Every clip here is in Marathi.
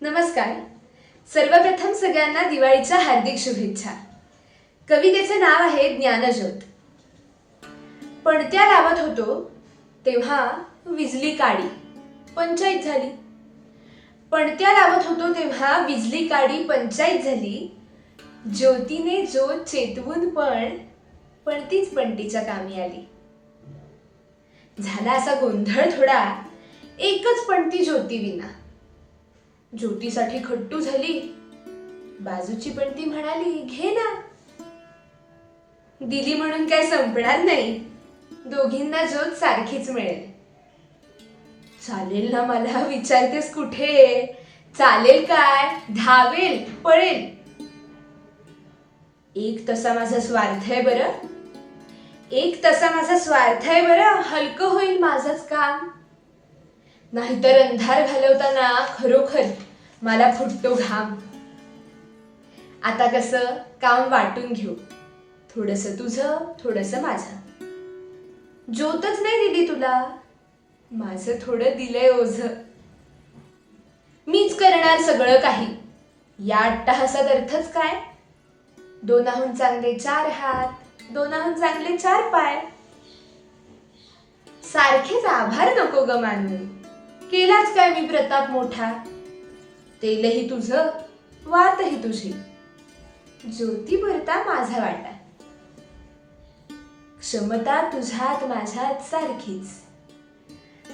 नमस्कार. सर्वप्रथम सगळ्यांना दिवाळीच्या हार्दिक शुभेच्छा. कवितेचे नाव आहे ज्ञानज्योत. पणत्या लावत होतो तेव्हा विजली काडी. पंचायत झाली. पणत्या लावत होतो तेव्हा विजली काडी पंचायत झाली. ज्योतीने जो चेतवून पण पण तीच पणतीच्या कामी आली. झाला असा गोंधळ थोडा एकच पणती ज्योती विना. ज्योतीसाठी खट्टू झाली. बाजूची पण ती म्हणाली घे ना. दिली म्हणून काय संपणार नाही. दोघींना ज्योत सारखीच मिळेल. चालेल ना मला विचारतेस कुठे? चालेल काय? धावेल पळेल. एक तसा माझा स्वार्थ आहे बरं? एक तसा माझा स्वार्थ आहे बरं? हलकं होईल माझंच काम. नाहीतर अंधार घालवताना खरोखर मला फुटतो घाम. आता कसं काम वाटून घेऊ. थोडस तुझं थोडस माझं. ज्योतच नाही दिली तुला. माझं थोडं दिलंय ओझ. मीच करणार सगळं काही. या अट्टहासात अर्थच काय? दोनाहून चांगले चार हात दोनाहून चांगले चार पाय. सारखेच आभार नको ग मानू केलाच काय मी प्रताप मोठा? तेलही तुझं वातही तुझी. ज्योती पुरता माझा वाटा. क्षमता तुझ्यात माझ्यात सारखीच.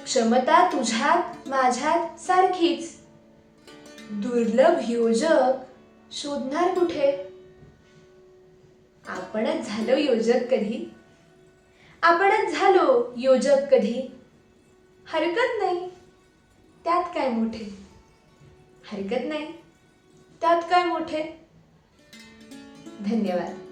क्षमता तुझ्यात माझ्यात सारखीच. दुर्लभ योजक शोधणार कुठे? आपणच झालो योजक कधी? आपणच झालो योजक कधी? हरकत नाही. काय मोठे? हरकत नाही. त्यात काय मोठे? धन्यवाद.